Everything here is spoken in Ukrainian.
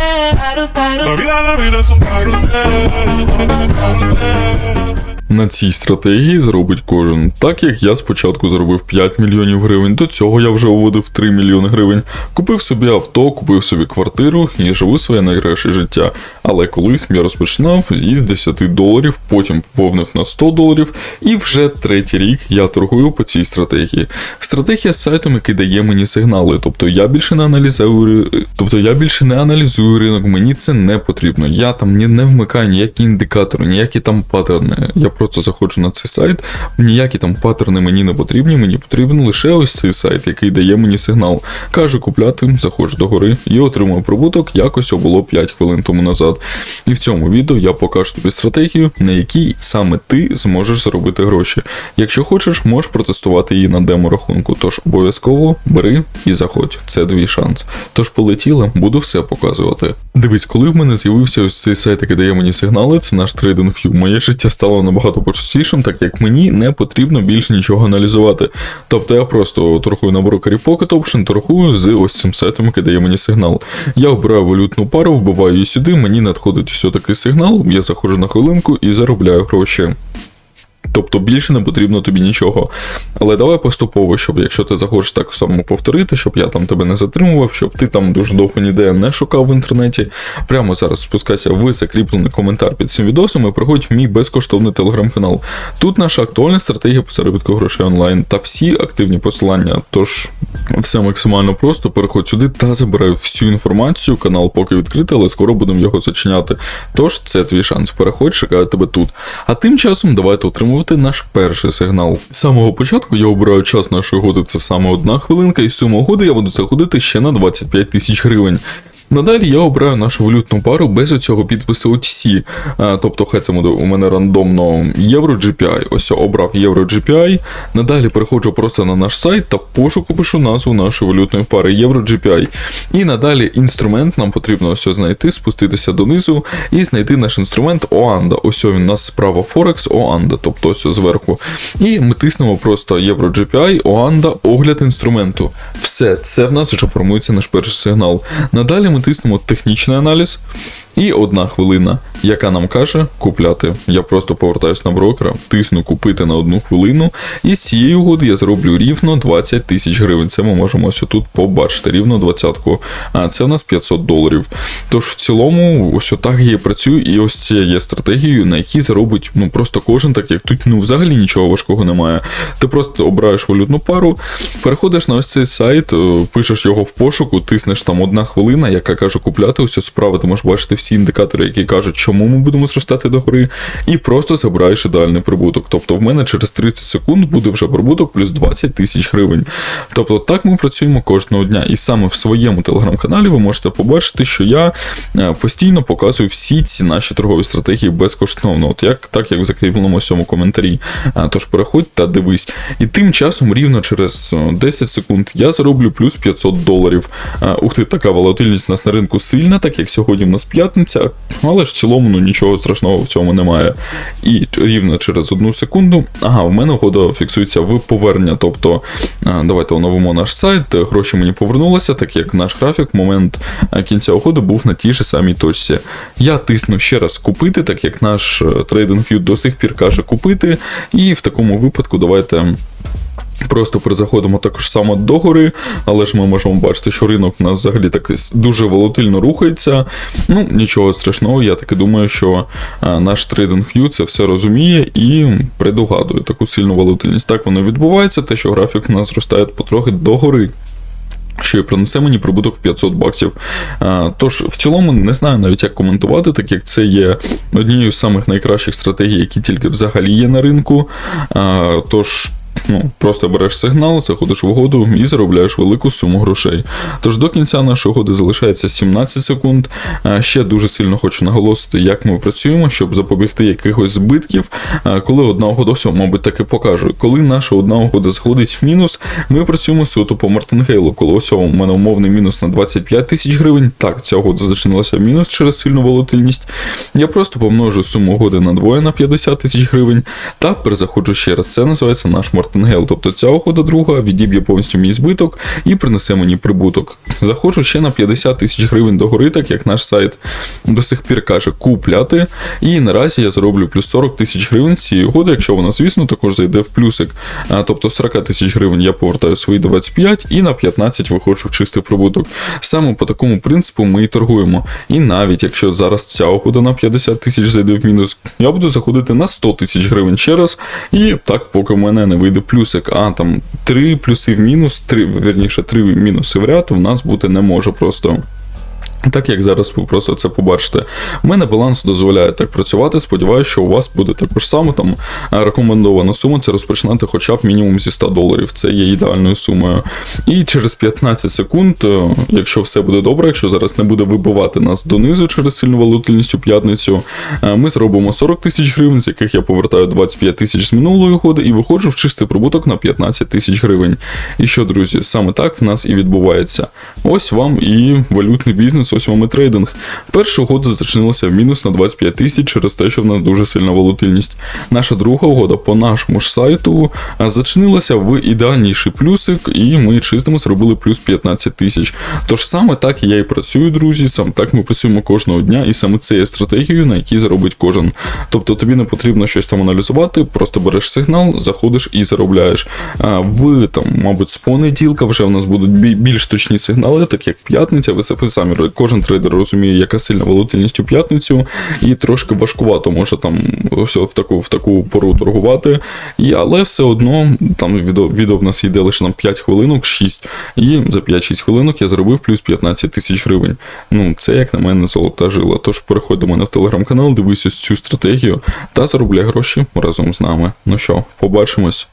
La vida, la vida es un carrusel. На цій стратегії заробить кожен. Так як я спочатку заробив 5 мільйонів гривень, до цього я вже уводив 3 мільйони гривень, купив собі авто, купив собі квартиру і живу своє найкраще життя. Але колись я розпочинав із 10 доларів, потім поповнив на 100 доларів, і вже третій рік я торгую по цій стратегії. Стратегія з сайтом, який дає мені сигнали. Тобто я більше не аналізую, тобто я більше не аналізую ринок, мені це не потрібно. Я там не вмикаю ніякі індикатори, ніякі там паттерни. Я просто заходжу на цей сайт, ніякі там паттерни мені не потрібні, мені потрібен лише ось цей сайт, який дає мені сигнал. Каже купляти, заходжу до гори і отримую прибуток, якось було 5 хвилин тому назад. І в цьому відео я покажу тобі стратегію, на якій саме ти зможеш заробити гроші. Якщо хочеш, можеш протестувати її на демо-рахунку. Тож обов'язково бери і заходь. Це твій шанс. Тож полетіли, буду все показувати. Дивись, коли в мене з'явився ось цей сайт, який дає мені сигнали, це наш TradingView. Моє життя стало набагато простішим, так як мені не потрібно більше нічого аналізувати. Тобто я просто торгую на брокері Pocket Option, торгую з ось цим сетом, який дає мені сигнал. Я обираю валютну пару, вбиваю її сюди, мені надходить все такий сигнал, я заходжу на хвилинку і заробляю гроші. Тобто більше не потрібно тобі нічого. Але давай поступово, щоб якщо ти захочеш так само повторити, щоб я там тебе не затримував, щоб ти там дуже довго ніде не шукав в інтернеті. Прямо зараз спускайся в закріплений коментар під цим відосом і приходь в мій безкоштовний телеграм-канал. Тут наша актуальна стратегія по заробітку грошей онлайн та всі активні посилання. Тож все максимально просто. Переходь сюди та забирай всю інформацію. Канал поки відкритий, але скоро будемо його зачиняти. Тож це твій шанс. Переходь, чекаю тебе тут. А тим часом давайте отримувати наш перший сигнал. З самого початку я обираю час нашої годи, це саме одна хвилинка, і з 7 годи я буду заходити ще на 25 тисяч гривень. Надалі я обираю нашу валютну пару без оцього підпису OTC, тобто хай це буде у мене рандомно євро GPI. Ось я обрав євро GPI. Надалі переходжу просто на наш сайт та в пошуку пишу назву нашої валютної пари євро GPI. І надалі інструмент нам потрібно ось знайти, спуститися донизу і знайти наш інструмент OANDA. Ось він у нас справа Forex OANDA, тобто ось зверху. І ми тиснемо просто євро GPI, OANDA, огляд інструменту. Все, це в нас вже формується наш перший сигнал. Надалі ми тиснемо технічний аналіз. І одна хвилина, яка нам каже купляти. Я просто повертаюсь на брокера, тисну купити на одну хвилину, і з цієї угоди я зроблю рівно 20 тисяч гривень. Це ми можемо ось тут побачити, рівно двадцятку. А це у нас 500 доларів. Тож в цілому, ось отак я працюю, і ось це є стратегією, на якій заробить ну просто кожен, так як тут ну взагалі нічого важкого немає. Ти просто обираєш валютну пару, переходиш на ось цей сайт, е, пишеш його в пошуку, тиснеш там одна хвилина, яка каже купляти, ось справа, ти можеш бачити всі індикатори, які кажуть, чому ми будемо зростати до гори, і просто забираєш ідеальний прибуток. Тобто в мене через 30 секунд буде вже прибуток плюс 20 тисяч гривень. Тобто так ми працюємо кожного дня. І саме в своєму телеграм-каналі ви можете побачити, що я е, постійно показую всі ці наші торгові стратегії безкоштовно, от як так як в закріпленому цьому коментарі. Тож переходь та дивись. І тим часом рівно через е, 10 секунд я зароблю плюс 500 доларів. Ух ти, така волатильність у нас на ринку сильна, так як сьогодні в нас п'ятниця, але ж в цілому ну, нічого страшного в цьому немає. І рівно через одну секунду, ага, в мене угода фіксується в повернення. Тобто, давайте оновимо наш сайт, гроші мені повернулися, так як наш графік в момент кінця угоди був на тій же самій точці. Я тисну ще раз купити, так як наш е, TradingView до сих пір каже купити. І в такому випадку давайте. Просто перезаходимо також само до гори, але ж ми можемо бачити, що ринок у нас взагалі так дуже волатильно рухається. Ну, нічого страшного, я таки думаю, що а, наш TradingView це все розуміє і предугадує таку сильну волатильність. Так воно відбувається, те, що графік у нас зростає потрохи до гори. Що і принесе мені прибуток в 500 баксів. А, Тож, в цілому, не знаю навіть як коментувати, так як це є однією з самих найкращих стратегій, які тільки взагалі є на ринку. А, Тож. Ну, просто береш сигнал, заходиш в угоду і заробляєш велику суму грошей. Тож до кінця нашої угоди залишається 17 секунд. Ще дуже сильно хочу наголосити, як ми працюємо, щоб запобігти якихось збитків. Коли одна угода, все, мабуть, таки покажу. Коли наша одна угода заходить в мінус, ми працюємо суто по мартингейлу. Коли ось у мене умовний мінус на 25 тисяч гривень. Так, ця угода зачинилася в мінус через сильну волатильність. Я просто помножу суму угоди на двоє на 50 тисяч гривень та перезаходжу ще раз. Це називається наш мартингейл. Мартингел. Тобто ця угода друга відіб'є повністю мій збиток і принесе мені прибуток. Заходжу ще на 50 тисяч гривень до гори, так як наш сайт до сих пір каже купляти. І наразі я зароблю плюс 40 тисяч гривень цієї угоди, якщо вона, звісно, також зайде в плюсик. Тобто 40 тисяч гривень я повертаю свої 25 і на 15 виходжу в чистий прибуток. Саме по такому принципу ми і торгуємо. І навіть якщо зараз ця угода на 50 тисяч зайде в мінус, я буду заходити на 100 тисяч гривень ще раз. І так, поки в мене не вийде плюсик, а там 3 плюси в мінус, 3, верніше, три мінуси в ряд в нас бути не може просто. Так як зараз ви просто це побачите. У мене баланс дозволяє так працювати. Сподіваюся, що у вас буде також само. Там е, рекомендована сума це розпочинати хоча б мінімум зі 100 доларів. Це є ідеальною сумою. І через 15 секунд, е, якщо все буде добре, якщо зараз не буде вибивати нас донизу через сильну волатильність у п'ятницю, е, ми зробимо 40 тисяч гривень, з яких я повертаю 25 тисяч з минулої годи і виходжу в чистий прибуток на 15 тисяч гривень. І що, друзі, саме так в нас і відбувається. Ось вам і валютний бізнес, і трейдинг. Перша угода зачинилася в мінус на 25 тисяч через те, що в нас дуже сильна волатильність. Наша друга угода по нашому ж сайту зачинилася в ідеальніший плюсик, і ми чистимо зробили плюс 15 тисяч. Тож саме так я і працюю, друзі. Саме так ми працюємо кожного дня, і саме це є стратегією, на якій заробить кожен. Тобто тобі не потрібно щось там аналізувати, просто береш сигнал, заходиш і заробляєш. В там, мабуть, з понеділка вже в нас будуть більш точні сигнали, так як п'ятниця, ви самі кожен трейдер розуміє, яка сильна волатильність у п'ятницю, і трошки важкувато може там все в таку в таку пору торгувати. І, але все одно там відео, відео в нас йде лише на 5 хвилинок, 6, і за 5-6 хвилинок я зробив плюс 15 тисяч гривень. Ну, це як на мене золота жила. Тож переходь до мене в телеграм-канал, дивись цю стратегію та заробляй гроші разом з нами. Ну що, побачимось.